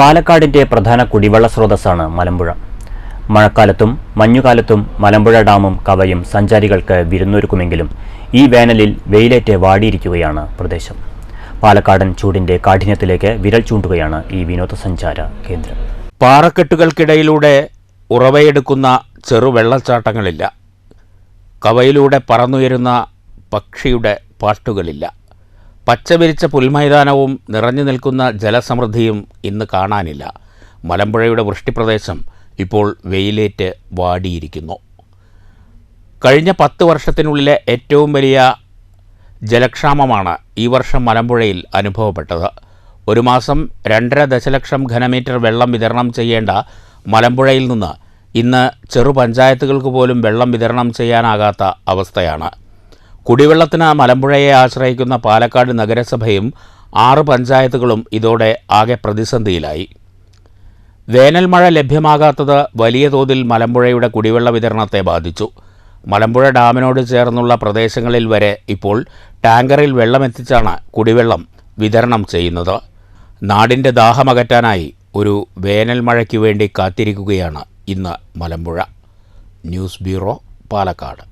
പാലക്കാടിന്റെ പ്രധാന കുടിവെള്ള സ്രോതസ്സാണ് മലമ്പുഴ. മഴക്കാലത്തും മഞ്ഞുകാലത്തും മലമ്പുഴ ഡാമും കവയും സഞ്ചാരികൾക്ക് വിരുന്നൊരുക്കുമെങ്കിലും ഈ വേനലിൽ വെയിലേറ്റ് വാടിയിരിക്കുകയാണ് പ്രദേശം. പാലക്കാടൻ ചൂടിന്റെ കാഠിന്യത്തിലേക്ക് വിരൽ ചൂണ്ടുകയാണ് ഈ വിനോദസഞ്ചാര കേന്ദ്രം. പാറക്കെട്ടുകൾക്കിടയിലൂടെ ഉറവയെടുക്കുന്ന ചെറുവെള്ളച്ചാട്ടങ്ങളില്ല. കവയിലൂടെ പറന്നുയരുന്ന പക്ഷിയുടെ പാട്ടുകളില്ല. പച്ചവിരിച്ച പുൽമൈതാനവും നിറഞ്ഞു നിൽക്കുന്ന ജലസമൃദ്ധിയും ഇന്ന് കാണാനില്ല. മലമ്പുഴയുടെ വൃഷ്ടിപ്രദേശം ഇപ്പോൾ വെയിലേറ്റ് വാടിയിരിക്കുന്നു. കഴിഞ്ഞ പത്ത് വർഷത്തിനുള്ളിലെ ഏറ്റവും വലിയ ജലക്ഷാമമാണ് ഈ വർഷം മലമ്പുഴയിൽ അനുഭവപ്പെട്ടത്. ഒരു മാസം രണ്ടര ദശലക്ഷം ഘനമീറ്റർ വെള്ളം വിതരണം ചെയ്യേണ്ട മലമ്പുഴയിൽ നിന്ന് ഇന്ന് ചെറു പഞ്ചായത്തുകൾക്ക് പോലും വെള്ളം വിതരണം ചെയ്യാനാകാത്ത അവസ്ഥയാണ്. കുടിവെള്ളത്തിന് മലമ്പുഴയെ ആശ്രയിക്കുന്ന പാലക്കാട് നഗരസഭയും ആറ് പഞ്ചായത്തുകളും ഇതോടെ ആകെ പ്രതിസന്ധിയിലായി. വേനൽ മഴ ലഭ്യമാകാത്തത് വലിയ തോതിൽ മലമ്പുഴയുടെ കുടിവെള്ള വിതരണത്തെ ബാധിച്ചു. മലമ്പുഴ ഡാമിനോട് ചേർന്നുള്ള പ്രദേശങ്ങളിൽ വരെ ഇപ്പോൾ ടാങ്കറിൽ വെള്ളമെത്തിച്ചാണ് കുടിവെള്ളം വിതരണം ചെയ്യുന്നത്. നാടിന്റെ ദാഹമകറ്റാനായി ഒരു വേനൽ മഴയ്ക്ക് വേണ്ടി കാത്തിരിക്കുകയാണ് ഇന്ന് മലമ്പുഴ. News bureau Palakkad.